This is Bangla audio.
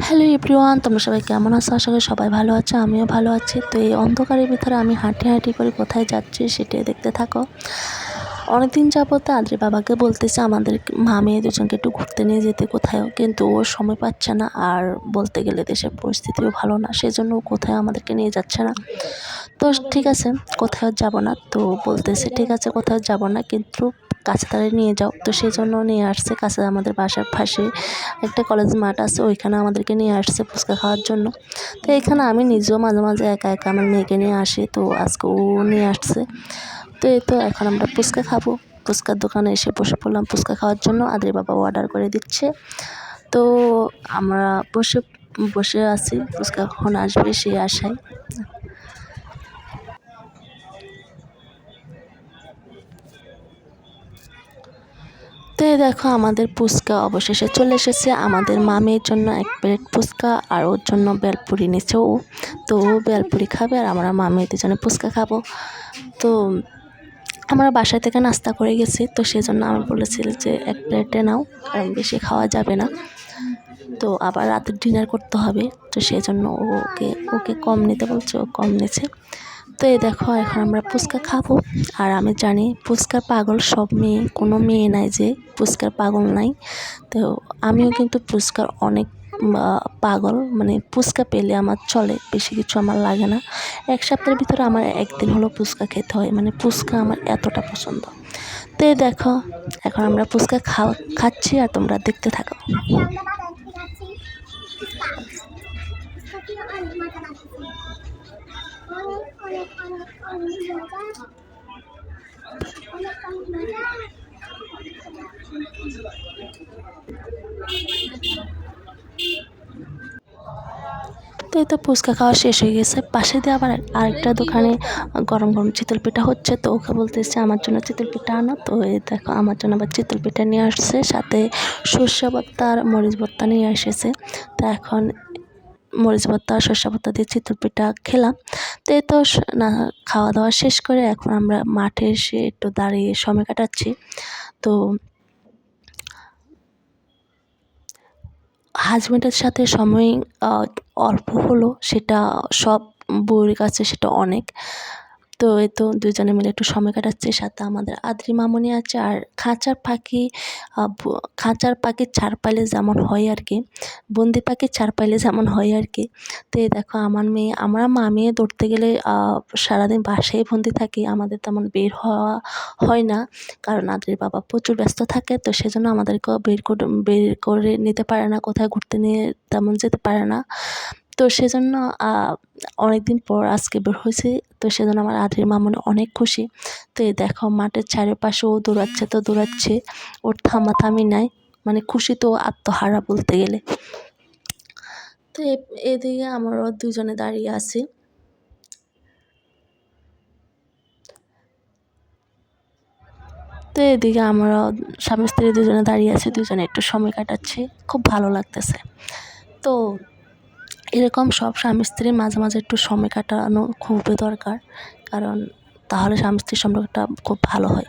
হ্যালো এভরিওয়ান, তোমরা সবাই কেমন আছো? আশা করি সবাই ভালো আছো, আমিও ভালো আছি। তো এই অন্ধকারের ভিতরে আমি হাঁটি হাঁটি করে কোথায় যাচ্ছি সেটাই দেখতে থাকো। অনেকদিন যাবত আদ্রি বাবাকে বলতেছে আমাদের মা মেয়ে দুজনকে একটু ঘুরতে নিয়ে যেতে কোথাও কিন্তু ও সময় পাচ্ছে না আর বলতে গেলে দেশের পরিস্থিতিও ভালো না, সেজন্য ও কোথাও আমাদেরকে নিয়ে যাচ্ছে না। তো ঠিক আছে কোথাও যাব না। তো বলতেছে, ঠিক আছে, কোথাও যাব না। কিন্তু কাছে তারে নিয়ে যাও। তো সেই জন্য নিয়ে আসছে কাছে আমাদের বাসার পাশে একটা কলেজ মাঠ আছে, ওইখানে আমাদেরকে নিয়ে আসছে ফুচকা খাওয়ার জন্য। তো এখানে আমি নিজেও মাঝে মাঝে একা একা আমার মেয়েকে নিয়ে আসি, তো আজকে ও নিয়ে আসছে। তো এই তো এখন আমরা ফুচকা খাব। ফুচকার দোকানে এসে বসে পড়লাম ফুচকা খাওয়ার জন্য, আদ্রি বাবা অর্ডার করে দিচ্ছে। তো আমরা বসে বসে আছি, ফুচকা কখন আসবে সেই আশায়। তো দেখো আমাদের ফুচকা অবশেষে চলে এসেছে। আমাদের মামের জন্য এক প্লেট ফুচকা আর ওর জন্য বেলপুরি নিচ্ছে ও। তো ও বেলপুরি খাবে আর আমরা মামের দুজনে ফুচকা খাব। তো আমরা বাসা থেকে নাস্তা করে গেছি। তো সেই জন্য আমি বলেছিল যে এক প্লেটে নাও, কারণ বেশি খাওয়া যাবে না। তো আবার রাতের ডিনার করতে হবে। তো সেই জন্য ওকে ওকে কম নিতে বলছে, ও কম নিচ্ছে। তো এই দেখো, এখন আমরা ফুচকা খাব। আর আমি জানি ফুচকার পাগল সব মেয়ে, কোনো মেয়ে নাই যে ফুচকার পাগল নাই। তো আমিও কিন্তু ফুচকার অনেক পাগল মানে ফুচকা পেলে আমার চলে, বেশি কিছু আমার লাগে না। এক সপ্তাহের ভিতরে আমার একদিন হলো ফুচকা খেতে হয় মানে ফুচকা আমার এতটা পছন্দ। তো এই দেখো, এখন আমরা ফুচকা খাওয়া খাচ্ছি আর তোমরা দেখতে থাকো অনেক অনেক মজা অনেক অনেক মজা তো এই তো ফুচকা খাওয়া শেষ হয়ে গেছে। পাশে দিয়ে আবার আরেকটা দোকানে গরম গরম চিতল পিঠা হচ্ছে। তো ওকে বলতেছে আমার জন্য চিতল পিঠা আনো। তো এই দেখো, আমার জন্য আবার চিতল পিঠা নিয়ে আসছে। সাথে সর্ষে ভর্তা আর মরিচ ভর্তা নিয়ে এসেছে। তো এখন মরিচ ভর্তা শসা ভর্তা দিয়ে চিতল পিঠা খেলাম। তো এই তো না খাওয়া দাওয়া শেষ করে এখন আমরা মাঠে এসে একটু দাঁড়িয়ে সময় কাটাচ্ছি। তো হাজব্যান্ডের সাথে সময় অল্প হলো, সেটা সব বউয়ের কাছে সেটা অনেক। তো এই তো দুজনে মিলে একটু সময় কাটাচ্ছে, সাথে আমাদের আদ্রি মামনি আছে আর খাঁচার পাখি খাঁচার পাখির ছাড় পাইলে যেমন হয় আর কি, বন্দি পাখির ছাড় পাইলে যেমন হয় আর কি। তো এই দেখো আমার মেয়ে, আমরা মা মেয়ে দৌড়তে গেলে সারাদিন বাসায় বন্দি থাকি, আমাদের তেমন বের হওয়া হয় না, কারণ আদ্রির বাবা প্রচুর ব্যস্ত থাকে, তো সেজন্য আমাদেরকেও বের করে বের করে নিতে পারে না কোথায় ঘুরতে নিয়ে তেমন যেতে পারে না। তো সেজন্য অনেক দিন পর আজকে বের হয়েছি, তো সেজন্য আমার আদ্রির মামনি অনেক খুশি। তো এই দেখো, মাঠের চারিপাশে ও দৌড়াচ্ছে তো দৌড়াচ্ছে, ওর থামাথামি নাই মানে খুশি তো আত্মহারা বলতে গেলে। তো এদিকে আমরাও দুজনে দাঁড়িয়ে আছি। তো এদিকে আমরা স্বামী স্ত্রী দুজনে দাঁড়িয়ে আছি, দুজনে একটু সময় কাটাচ্ছি, খুব ভালো লাগতেছে। তো এরকম সব স্বামী স্ত্রীর মাঝে মাঝে একটু সময় কাটানো খুবই দরকার। কারণ তাহলে স্বামী স্ত্রীর সম্পর্কটা খুব ভালো হয়।